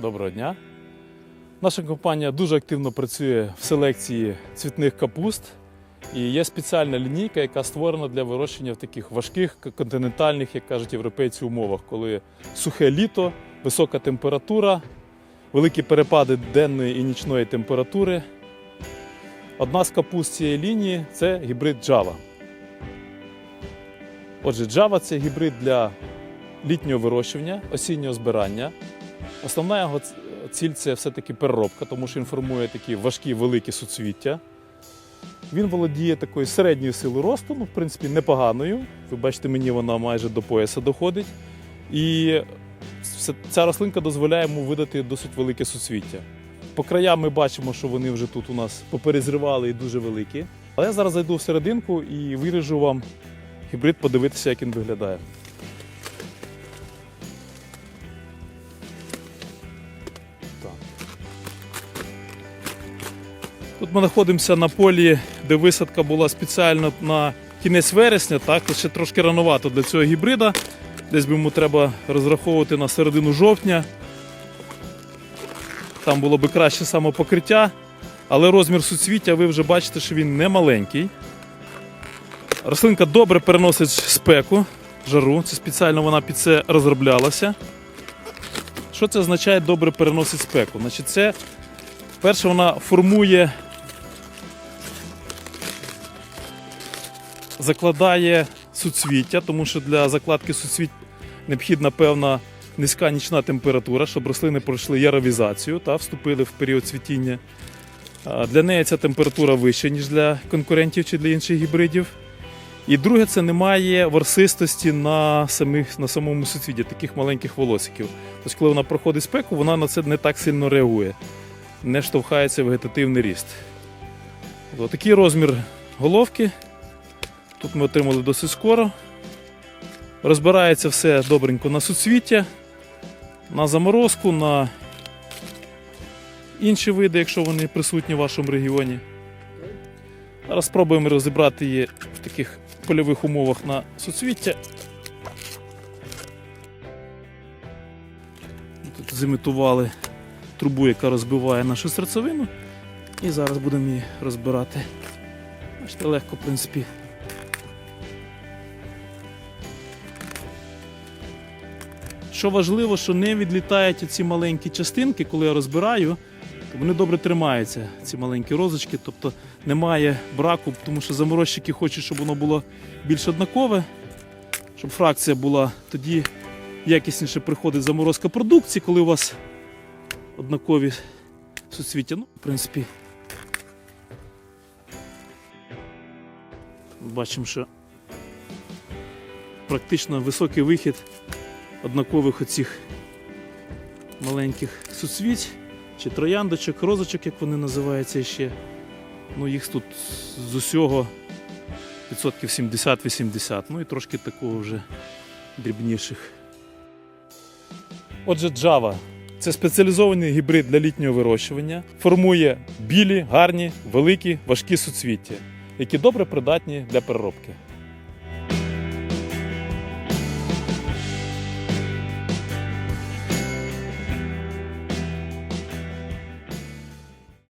Доброго дня. Наша компанія дуже активно працює в селекції цвітних капуст. І є спеціальна лінійка, яка створена для вирощення в таких важких континентальних, як кажуть європейці, умовах, коли сухе літо, висока температура, великі перепади денної і нічної температури. Одна з капуст цієї лінії це гібрид Java. Отже, Java це гібрид для літнього вирощування, осіннього збирання. Основна його ціль це все-таки переробка, тому що він формує такі важкі великі суцвіття. Він володіє такою середньою силою росту, ну, в принципі, непоганою. Ви бачите, мені вона майже до пояса доходить. І ця рослинка дозволяє йому видати досить велике суцвіття. По краям ми бачимо, що вони вже тут у нас поперезривали і дуже великі. Але я зараз зайду всерединку і виріжу вам гібрид, подивитися, як він виглядає. Тут ми знаходимося на полі, де висадка була спеціально на кінець вересня, так, ще трошки ранувато для цього гібрида. Десь би йому треба розраховувати на середину жовтня. Там було би краще самопокриття, але розмір суцвіття ви вже бачите, що він не маленький. Рослинка добре переносить спеку, жару. Це спеціально вона під це розроблялася. Що це означає добре переносить спеку? Значить, це перше вона формує, закладає суцвіття, тому що для закладки суцвіття необхідна певна низька нічна температура, щоб рослини пройшли яровізацію та вступили в період цвітіння. Для неї ця температура вища, ніж для конкурентів чи для інших гібридів. І друге, це немає ворсистості на, самих, на самому суцвіті, таких маленьких волосиків. Тобто, коли вона проходить спеку, вона на це не так сильно реагує, не штовхається вегетативний ріст. Такий розмір головки. Тут ми отримали досить скоро. Розбирається все добренько на суцвіття, на заморозку, на інші види, якщо вони присутні в вашому регіоні. Зараз спробуємо розібрати її в таких польових умовах на суцвіття. Тут зімітували трубу, яка розбиває нашу серцевину. І зараз будемо її розбирати. Бачите, легко, в принципі. Що важливо, що не відлітають ці маленькі частинки, коли я розбираю, то вони добре тримаються, ці маленькі розочки, тобто немає браку, тому що заморозчики хочуть, щоб воно було більш однакове, щоб фракція була тоді якісніше приходить заморозка продукції, коли у вас однакові суцвіття. Ну, в принципі, бачимо, що практично високий вихід однакових оцих маленьких суцвіть чи трояндочок, розочок, як вони називаються ще. Ну, їх тут з усього відсотків 70-80, ну і трошки такого вже дрібніших. Отже, Java це спеціалізований гібрид для літнього вирощування. Формує білі, гарні, великі, важкі суцвіття, які добре придатні для переробки.